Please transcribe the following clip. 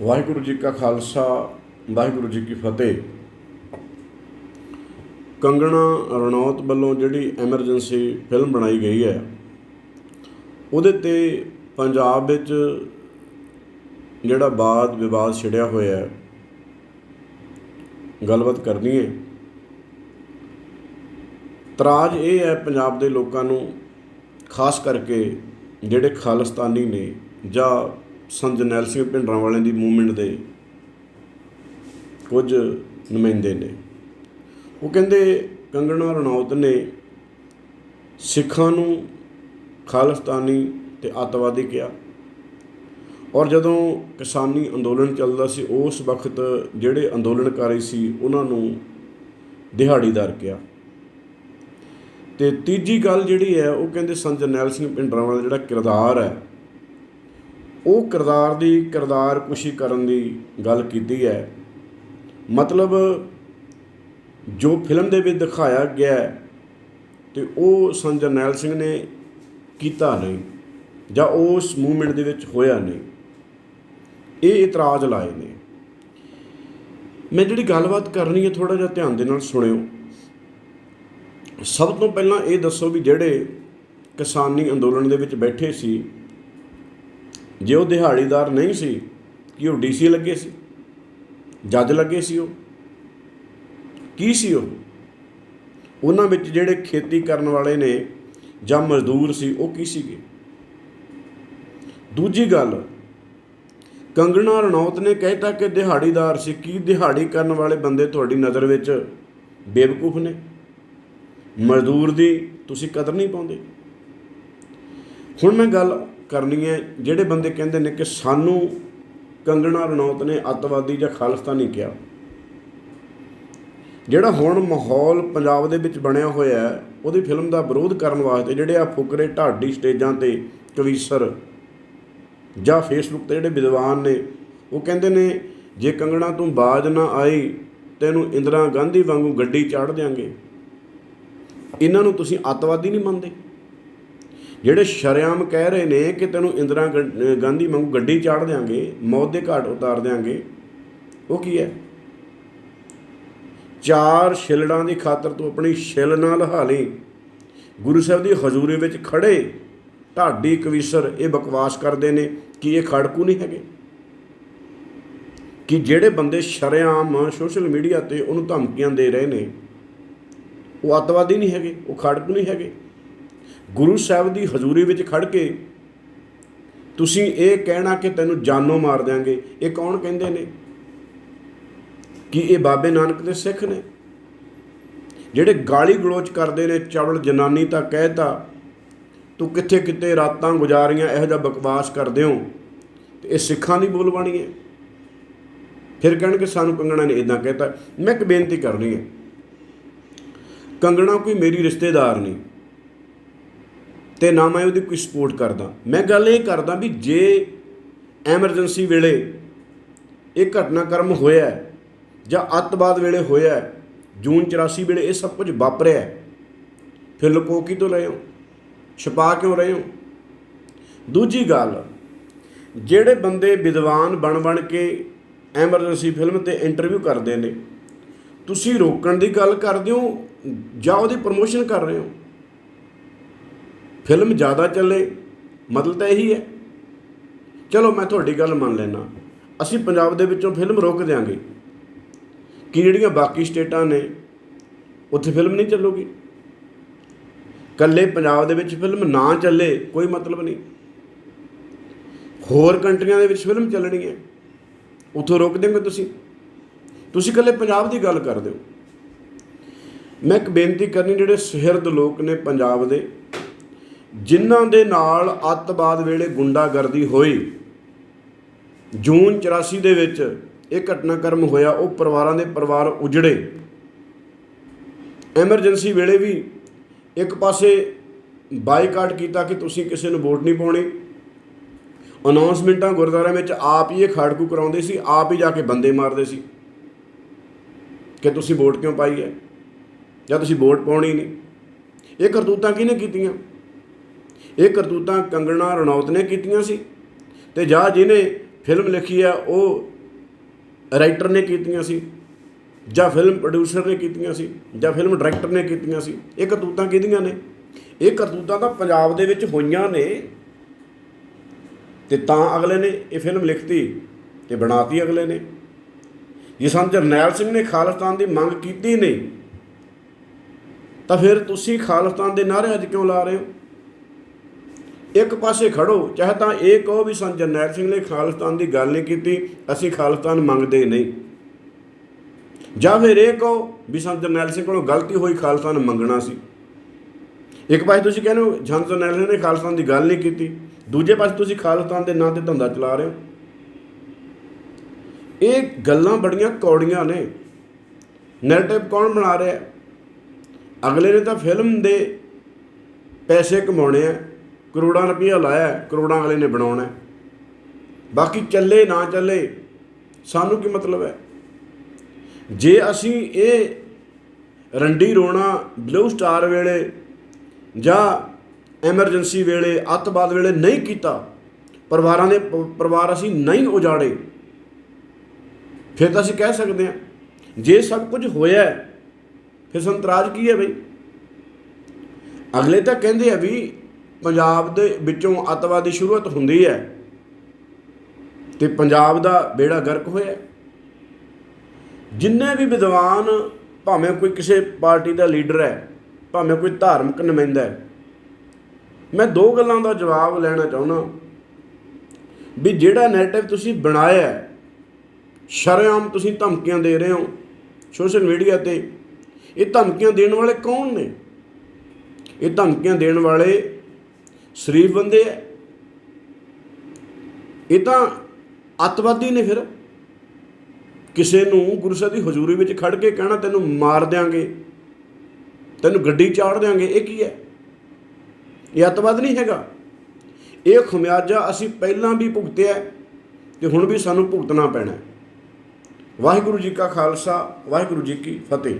ਵਾਹਿਗੁਰੂ ਜੀ ਕਾ ਖਾਲਸਾ, ਵਾਹਿਗੁਰੂ ਜੀ ਕੀ ਫਤਿਹ। ਕੰਗਣਾ ਰਣੌਤ ਵੱਲੋਂ ਜਿਹੜੀ ਐਮਰਜੈਂਸੀ ਫਿਲਮ ਬਣਾਈ ਗਈ ਹੈ, ਉਹਦੇ ਤੇ ਪੰਜਾਬ ਵਿੱਚ ਜਿਹੜਾ ਬਾਦ ਵਿਵਾਦ ਛਿੜਿਆ ਹੋਇਆ ਹੈ, ਗੱਲਬਾਤ ਕਰਨੀ ਹੈ। ਤਰਾਜ ਇਹ ਹੈ ਪੰਜਾਬ ਦੇ ਲੋਕਾਂ ਨੂੰ, ਖਾਸ ਕਰਕੇ ਜਿਹੜੇ ਖਾਲਿਸਤਾਨੀ ਨੇ ਜਾਂ ਸੰਤ ਜਰਨੈਲ ਸਿੰਘ ਭਿੰਡਰਾਂ ਵਾਲਿਆਂ ਦੀ ਮੂਵਮੈਂਟ ਦੇ ਕੁਝ ਨੁਮਾਇੰਦੇ ਨੇ। ਉਹ ਕਹਿੰਦੇ ਕੰਗਣਾ ਰਣੌਤ ਨੇ ਸਿੱਖਾਂ ਨੂੰ ਖਾਲਿਸਤਾਨੀ ਤੇ ਅੱਤਵਾਦੀ ਕਿਹਾ ਔਰ ਜਦੋਂ ਕਿਸਾਨੀ ਅੰਦੋਲਨ ਚੱਲਦਾ ਸੀ, ਉਸ ਵਕਤ ਜਿਹੜੇ ਅੰਦੋਲਨਕਾਰੀ ਸੀ, ਉਹਨਾਂ ਨੂੰ ਦਿਹਾੜੀਦਾਰ ਕਿਹਾ। ਤੇ ਤੀਜੀ ਗੱਲ ਜਿਹੜੀ ਹੈ, ਉਹ ਕਹਿੰਦੇ ਸੰਤ ਜਰਨੈਲ ਸਿੰਘ ਭਿੰਡਰਾਂ ਵਾਲਾ ਜਿਹੜਾ ਕਿਰਦਾਰ ਹੈ ਉਹ ਕਿਰਦਾਰ ਦੀ ਕਿਰਦਾਰ ਕੁਸ਼ੀ ਕਰਨ ਦੀ ਗੱਲ ਕੀਤੀ ਹੈ। ਮਤਲਬ ਜੋ ਫਿਲਮ ਦੇ ਵਿੱਚ ਦਿਖਾਇਆ ਗਿਆ ਹੈ ਤੇ ਉਹ ਸੰਤ ਜਰਨੈਲ ਸਿੰਘ ਨੇ ਕੀਤਾ ਨਹੀਂ ਜਾਂ ਉਸ ਮੂਵਮੈਂਟ ਦੇ ਵਿੱਚ ਹੋਇਆ ਨਹੀਂ। ਇਹ ਇਤਰਾਜ਼ ਲਾਏ ਨੇ। ਮੈਂ ਜਿਹੜੀ ਗੱਲਬਾਤ ਕਰਨੀ ਹੈ ਥੋੜਾ ਜਿਹਾ ਧਿਆਨ ਦੇ ਨਾਲ ਸੁਣਿਓ। ਸਭ ਤੋਂ ਪਹਿਲਾਂ ਇਹ ਦੱਸੋ ਵੀ ਜਿਹੜੇ ਕਿਸਾਨੀ ਅੰਦੋਲਨ ਦੇ ਵਿੱਚ ਬੈਠੇ ਸੀ ਜੇ ਉਹ ਦਿਹਾੜੀਦਾਰ ਨਹੀਂ ਸੀ, ਕਿ ਉਹ ਡੀਸੀ ਲੱਗੇ ਸੀ? ਜੱਜ ਲੱਗੇ ਸੀ ਉਹ? ਕੀ ਸੀ ਉਹ? ਉਹਨਾਂ ਵਿੱਚ ਜਿਹੜੇ ਖੇਤੀ ਕਰਨ ਵਾਲੇ ਨੇ ਜਾਂ ਮਜ਼ਦੂਰ ਸੀ, ਉਹ ਕੀ ਸੀਗੇ? ਦੂਜੀ ਗੱਲ, ਕੰਗਣਾ ਰਣੌਤ ਨੇ ਕਹਿਤਾ ਕਿ ਦਿਹਾੜੀਦਾਰ ਸੀ। ਕੀ ਦਿਹਾੜੀ ਕਰਨ ਵਾਲੇ ਬੰਦੇ ਤੁਹਾਡੀ ਨਜ਼ਰ ਵਿੱਚ ਬੇਵਕੂਫ ਨੇ? ਮਜ਼ਦੂਰ ਦੀ ਤੁਸੀਂ ਕਦਰ ਨਹੀਂ ਪਾਉਂਦੇ? ਹੁਣ ਮੈਂ ਗੱਲ ਕਰਨੀ ਹੈ, ਜਿਹੜੇ ਬੰਦੇ ਕਹਿੰਦੇ ਨੇ ਕਿ ਸਾਨੂੰ ਕੰਗਣਾ ਰਣੌਤ ਨੇ ਅੱਤਵਾਦੀ ਜਾਂ ਖਾਲਿਸਤਾਨੀ ਕਿਹਾ। ਜਿਹੜਾ ਹੁਣ ਮਾਹੌਲ ਪੰਜਾਬ ਦੇ ਵਿੱਚ ਬਣਿਆ ਹੋਇਆ ਹੈ, ਉਹਦੀ ਫਿਲਮ ਦਾ ਵਿਰੋਧ ਕਰਨ ਵਾਸਤੇ ਜਿਹੜੇ ਆ ਫੁਕਰੇ ਢਾਡੀ ਸਟੇਜਾਂ ਤੇ ਕਵੀਸਰ ਜਾਂ ਫੇਸਬੁੱਕ ਤੇ ਜਿਹੜੇ ਵਿਦਵਾਨ ਨੇ, ਉਹ ਕਹਿੰਦੇ ਨੇ, ਜੇ ਕੰਗਣਾ ਤੂੰ ਬਾਜ ਨਾ ਆਈ, ਤੈਨੂੰ ਇੰਦਰਾ ਗਾਂਧੀ ਵਾਂਗੂ ਗੱਡੀ ਚਾੜ ਦਿਆਂਗੇ। ਇਹਨਾਂ ਨੂੰ ਤੁਸੀਂ ਅੱਤਵਾਦੀ ਨਹੀਂ ਮੰਨਦੇ। ਜਿਹੜੇ ਸ਼ਰਿਆਮ ਕਹਿ ਰਹੇ ਨੇ ਕਿ ਤੈਨੂੰ ਇੰਦਰਾ ਗਾਂਧੀ ਵਾਂਗੂ ਗੱਡੀ ਚਾੜ ਦਿਆਂਗੇ, ਮੌਤ ਦੇ ਘਾਟ ਉਤਾਰ ਦਿਆਂਗੇ, ਉਹ ਕੀ ਹੈ? ਚਾਰ ਛਿਲੜਾਂ ਦੀ ਖਾਤਰ ਤੂੰ ਆਪਣੀ ਛਿਲ ਨਾਲ ਲਹਾ ਗੁਰੂ ਸਾਹਿਬ ਦੀ ਹਜ਼ੂਰੀ ਵਿੱਚ ਖੜੇ, ਢਾਡੀ ਕਵੀਸਰ ਇਹ ਬਕਵਾਸ ਕਰਦੇ ਨੇ ਕਿ ਇਹ ਖੜਕੂ ਨਹੀਂ ਹੈਗੇ। ਕਿ ਜਿਹੜੇ ਬੰਦੇ ਸ਼ਰਿਆਮ ਸੋਸ਼ਲ ਮੀਡੀਆ ਤੇ ਉਹਨੂੰ ਧਮਕੀਆਂ ਦੇ ਰਹੇ ਨੇ, ਉਹ ਅੱਤਵਾਦੀ ਨਹੀਂ ਹੈਗੇ, ਉਹ ਖੜਕੂ ਨਹੀਂ ਹੈਗੇ। ਗੁਰੂ ਸਾਹਿਬ ਦੀ ਹਜ਼ੂਰੀ ਵਿੱਚ ਖੜ ਕੇ ਤੁਸੀਂ ਇਹ ਕਹਿਣਾ ਕਿ ਤੈਨੂੰ ਜਾਨੋਂ ਮਾਰ ਦਿਆਂਗੇ, ਇਹ ਕੌਣ ਕਹਿੰਦੇ ਨੇ? ਕਿ ਇਹ ਬਾਬੇ ਨਾਨਕ ਦੇ ਸਿੱਖ ਨੇ? ਜਿਹੜੇ ਗਾਲੀ ਗਲੋਚ ਕਰਦੇ ਨੇ, ਚਵਲ ਜਨਾਨੀ ਤਾਂ ਕਹਿਤਾ ਤੂੰ ਕਿੱਥੇ ਕਿੱਥੇ ਰਾਤਾਂ ਗੁਜ਼ਾਰੀਆਂ, ਇਹੋ ਜਿਹਾ ਬਕਵਾਸ ਕਰਦੇ ਹੋ? ਤੇ ਇਹ ਸਿੱਖਾਂ ਦੀ ਬੋਲਬਾਣੀ ਹੈ। ਫਿਰ ਕਹਿਣਗੇ, ਸਾਨੂੰ ਕੰਗਣਾ ਨੇ ਇਦਾਂ ਕਹਿਤਾ ਮੈਂ ਇੱਕ ਬੇਨਤੀ ਕਰਨੀ ਹੈ। ਕੰਗਣਾ ਕੋਈ ਮੇਰੀ ਰਿਸ਼ਤੇਦਾਰ ਨਹੀਂ। ਤੇ ਨਾ ਮੈਂ ਉਹਦੀ ਕੋਈ ਸਪੋਰਟ ਕਰਦਾ। ਮੈਂ ਗੱਲ ਇਹ ਕਰਦਾ ਵੀ ਜੇ ਐਮਰਜੈਂਸੀ ਵੇਲੇ ਇਹ ਘਟਨਾਕ੍ਰਮ ਹੋਇਆ ਜਾਂ ਅੱਤਵਾਦ ਵੇਲੇ ਹੋਇਆ ਜੂਨ 84 ਵੇਲੇ ਇਹ ਸਭ ਕੁਝ ਵਾਪਰਿਆ ਫਿਰ ਲੁਕੋ ਕੀ ਤੋਂ ਰਹੇ ਹੋ? ਛਪਾ ਕਿਉਂ ਰਹੇ ਹੋ? ਦੂਜੀ ਗੱਲ, ਜਿਹੜੇ ਬੰਦੇ ਵਿਦਵਾਨ ਬਣ ਬਣ ਕੇ ਐਮਰਜੈਂਸੀ ਫਿਲਮ ਤੇ ਇੰਟਰਵਿਊ ਕਰਦੇ ਨੇ, ਤੁਸੀਂ ਰੋਕਣ ਦੀ ਗੱਲ ਕਰਦੇ ਹੋ ਜਾਂ ਉਹਦੀ ਪ੍ਰਮੋਸ਼ਨ ਕਰ ਰਹੇ ਹੋ? ਫਿਲਮ ਜ਼ਿਆਦਾ ਚੱਲੇ, ਮਤਲਬ ਤਾਂ ਇਹੀ ਹੈ। ਚਲੋ ਮੈਂ ਤੁਹਾਡੀ ਗੱਲ ਮੰਨ ਲੈਣਾ ਅਸੀਂ ਪੰਜਾਬ ਦੇ ਵਿੱਚੋਂ ਫਿਲਮ ਰੋਕ ਦਿਆਂਗੇ। ਕਿ ਜਿਹੜੀਆਂ ਬਾਕੀ ਸਟੇਟਾਂ ਨੇ, ਉੱਥੇ ਫਿਲਮ ਨਹੀਂ ਚੱਲੂਗੀ। ਕੱਲੇ ਪੰਜਾਬ ਦੇ ਵਿੱਚ ਫਿਲਮ ਨਾ ਚੱਲੇ, ਕੋਈ ਮਤਲਬ ਨਹੀਂ। ਹੋਰ ਕੰਟਰੀਆਂ ਦੇ ਵਿੱਚ ਫਿਲਮ ਚੱਲਣੀ ਹੈ ਉੱਥੋਂ ਰੋਕ ਦੇਂਗੇ ਤੁਸੀਂ। ਤੁਸੀਂ ਕੱਲੇ ਪੰਜਾਬ ਦੀ ਗੱਲ ਕਰਦੇ ਹੋ। ਮੈਂ ਇੱਕ ਬੇਨਤੀ ਕਰਨੀ, ਜਿਹੜੇ ਸੁਹਿਰਦ ਲੋਕ ਨੇ ਪੰਜਾਬ ਦੇ ਜਿਨ੍ਹਾਂ ਦੇ ਨਾਲ ਅੱਤਵਾਦ ਵੇਲੇ ਗੁੰਡਾਗਰਦੀ ਹੋਈ। ਜੂਨ 84 ਦੇ ਵਿੱਚ ਇਹ ਘਟਨਾਕ੍ਰਮ ਹੋਇਆ, ਉਹ ਪਰਿਵਾਰਾਂ ਦੇ ਪਰਿਵਾਰ ਉਜੜੇ। ਐਮਰਜੈਂਸੀ ਵੇਲੇ ਵੀ ਇੱਕ ਪਾਸੇ ਬਾਈਕਾਟ ਕੀਤਾ ਕਿ ਤੁਸੀਂ ਕਿਸੇ ਨੂੰ ਵੋਟ ਨਹੀਂ ਪਾਉਣੀ। ਅਨਾਉਂਸਮੈਂਟਾਂ ਗੁਰਦੁਆਰਿਆਂ ਵਿੱਚ ਆਪ ਹੀ ਇਹ ਖੜਕੂ ਕਰਾਉਂਦੇ ਸੀ, ਆਪ ਹੀ ਜਾ ਕੇ ਬੰਦੇ ਮਾਰਦੇ ਸੀ ਕਿ ਤੁਸੀਂ ਵੋਟ ਕਿਉਂ ਪਾਈ ਹੈ? ਜਾਂ ਤੁਸੀਂ ਵੋਟ ਪਾਉਣੀ ਨਹੀਂ। ਇਹ ਕਰਤੂਤਾਂ ਕਿਹਨੇ ਕੀਤੀਆਂ? ਇਹ ਕਰਤੂਤਾਂ ਕੰਗਣਾ ਰਣੌਤ ਨੇ ਕੀਤੀਆਂ ਸੀ। ਤੇ ਜਾਂ ਜਿਹਨੇ ਫਿਲਮ ਲਿਖੀ ਆ, ਉਹ ਰਾਈਟਰ ਨੇ ਕੀਤੀਆਂ ਸੀ, ਜਾਂ ਫਿਲਮ ਪ੍ਰੋਡਿਊਸਰ ਨੇ ਕੀਤੀਆਂ ਸੀ, ਜਾਂ ਫਿਲਮ ਡਾਇਰੈਕਟਰ ਨੇ ਕੀਤੀਆਂ ਸੀ, ਇਹ ਕਰਤੂਤਾਂ ਕਿਹਦੀਆਂ ਨੇ? ਇਹ ਕਰਤੂਤਾਂ ਤਾਂ ਪੰਜਾਬ ਦੇ ਵਿੱਚ ਹੋਈਆਂ ਨੇ ਤੇ ਤਾਂ ਅਗਲੇ ਨੇ ਇਹ ਫਿਲਮ ਲਿਖਤੀ ਤੇ ਬਣਾਤੀ ਅਗਲੇ ਨੇ। ਜੇ ਸੰਤ ਜਰਨੈਲ ਸਿੰਘ ਨੇ ਖਾਲਿਸਤਾਨ ਦੀ ਮੰਗ ਕੀਤੀ ਨਹੀਂ, ਤਾਂ ਫਿਰ ਤੁਸੀਂ ਖਾਲਿਸਤਾਨ ਦੇ ਨਾਅਰੇ ਅੱਜ ਕਿਉਂ ਲਾ ਰਹੇ ਹੋ? ਇੱਕ ਪਾਸੇ ਖੜੋ, ਚਾਹੇ ਤਾਂ ਇਹ ਕਹੋ ਵੀ ਸੰਤ ਜਰਨੈਲ ਸਿੰਘ ਨੇ ਖਾਲਿਸਤਾਨ ਦੀ ਗੱਲ ਨਹੀਂ ਕੀਤੀ, ਅਸੀਂ ਖਾਲਿਸਤਾਨ ਮੰਗਦੇ ਨਹੀਂ। ਜਾਂ ਫਿਰ ਇਹ ਕਹੋ ਵੀ ਸੰਤ ਜਰਨੈਲ ਸਿੰਘ ਕੋਲੋਂ ਗਲਤੀ ਹੋਈ, ਖਾਲਿਸਤਾਨ ਮੰਗਣਾ ਸੀ। ਇੱਕ ਪਾਸੇ ਤੁਸੀਂ ਕਹਿੰਦੇ ਹੋ, ਸੰਤ ਜਰਨੈਲ ਸਿੰਘ ਨੇ ਖਾਲਿਸਤਾਨ ਦੀ ਗੱਲ ਨਹੀਂ ਕੀਤੀ, ਦੂਜੇ ਪਾਸੇ ਤੁਸੀਂ ਖਾਲਿਸਤਾਨ ਦੇ ਨਾਂ ਤੇ ਧੰਦਾ ਚਲਾ ਰਹੇ ਹੋ। ਇਹ ਗੱਲਾਂ ਬੜੀਆਂ ਕੌੜੀਆਂ ਨੇ। ਨੈਰੇਟਿਵ ਕੌਣ ਬਣਾ ਰਿਹਾ? ਅਗਲੇ ਨੇ ਤਾਂ ਫਿਲਮ ਦੇ ਪੈਸੇ ਕਮਾਉਣੇ ਆ। ਕਰੋੜਾਂ ਰੁਪਈਆ ਲਾਇਆ, ਕਰੋੜਾਂ ਵਾਲੇ ਨੇ ਬਣਾਉਣਾ। ਬਾਕੀ ਚੱਲੇ, ਨਾ ਚੱਲੇ, ਸਾਨੂੰ ਕੀ ਮਤਲਬ ਹੈ? ਜੇ ਅਸੀਂ ਇਹ ਰੰਡੀ ਰੋਣਾ ਬਲੂ ਸਟਾਰ ਵੇਲੇ ਜਾਂ ਐਮਰਜੈਂਸੀ ਵੇਲੇ, ਅੱਤਵਾਦ ਵੇਲੇ ਨਹੀਂ ਕੀਤਾ, ਪਰਿਵਾਰਾਂ ਦੇ ਪਰਿਵਾਰ ਅਸੀਂ ਨਹੀਂ ਉਜਾੜੇ, ਫਿਰ ਤਾਂ ਅਸੀਂ ਕਹਿ ਸਕਦੇ ਹਾਂ, ਜੇ ਸਭ ਕੁਝ ਹੋਇਆ ਫਿਰ ਸੰਤਰਾਜ ਕੀ ਹੈ ਬਈ? ਅਗਲੇ ਤਾਂ ਕਹਿੰਦੇ ਆ ਵੀ ਪੰਜਾਬ ਦੇ ਵਿੱਚੋਂ ਅੱਤਵਾਦ ਦੀ ਸ਼ੁਰੂਆਤ ਹੁੰਦੀ ਹੈ ਤੇ ਪੰਜਾਬ ਦਾ ਬੇੜਾ ਗਰਕ ਹੋਇਆ ਜਿੰਨੇ ਵੀ ਵਿਦਵਾਨ ਭਾਵੇਂ ਕੋਈ ਕਿਸੇ ਪਾਰਟੀ ਦਾ ਲੀਡਰ ਹੈ, ਭਾਵੇਂ ਕੋਈ ਧਾਰਮਿਕ ਨੁਮਾਇੰਦਾ ਹੈ, ਮੈਂ ਦੋ ਗੱਲਾਂ ਦਾ ਜਵਾਬ ਲੈਣਾ ਚਾਹੁੰਦਾ ਵੀ ਜਿਹੜਾ ਨੈਰੇਟਿਵ ਤੁਸੀਂ ਬਣਾਇਆ ਹੈ, ਸ਼ਰੇਆਮ ਤੁਸੀਂ ਧਮਕੀਆਂ ਦੇ ਰਹੇ ਹੋ ਸੋਸ਼ਲ ਮੀਡੀਆ ਤੇ, ਇਹ ਧਮਕੀਆਂ ਦੇਣ ਵਾਲੇ ਕੌਣ ਨੇ? ਇਹ ਧਮਕੀਆਂ ਦੇਣ ਵਾਲੇ ਸ਼ਰੀਫ ਬੰਦੇ ਹੈ ਇਹ ਤਾਂ ਅੱਤਵਾਦੀ ਨੇ ਫਿਰ। ਕਿਸੇ ਨੂੰ ਗੁਰੂ ਸਾਹਿਬ ਦੀ ਹਜ਼ੂਰੀ ਵਿੱਚ ਖੜ ਕੇ ਕਹਿਣਾ, ਤੈਨੂੰ ਮਾਰ ਦਿਆਂਗੇ, ਤੈਨੂੰ ਗੱਡੀ ਚਾੜ ਦਿਆਂਗੇ, ਇਹ ਕੀ ਹੈ? ਇਹ ਅੱਤਵਾਦ ਨਹੀਂ ਹੈਗਾ। ਇਹ ਖਮਿਆਜਾ ਅਸੀਂ ਪਹਿਲਾਂ ਵੀ ਭੁਗਤਿਆ ਹੈ ਤੇ ਹੁਣ ਵੀ ਸਾਨੂੰ ਭੁਗਤਣਾ ਪੈਣਾ ਵਾਹਿਗੁਰੂ ਜੀ ਕਾ ਖਾਲਸਾ, ਵਾਹਿਗੁਰੂ ਜੀ ਕੀ ਫਤਿਹ।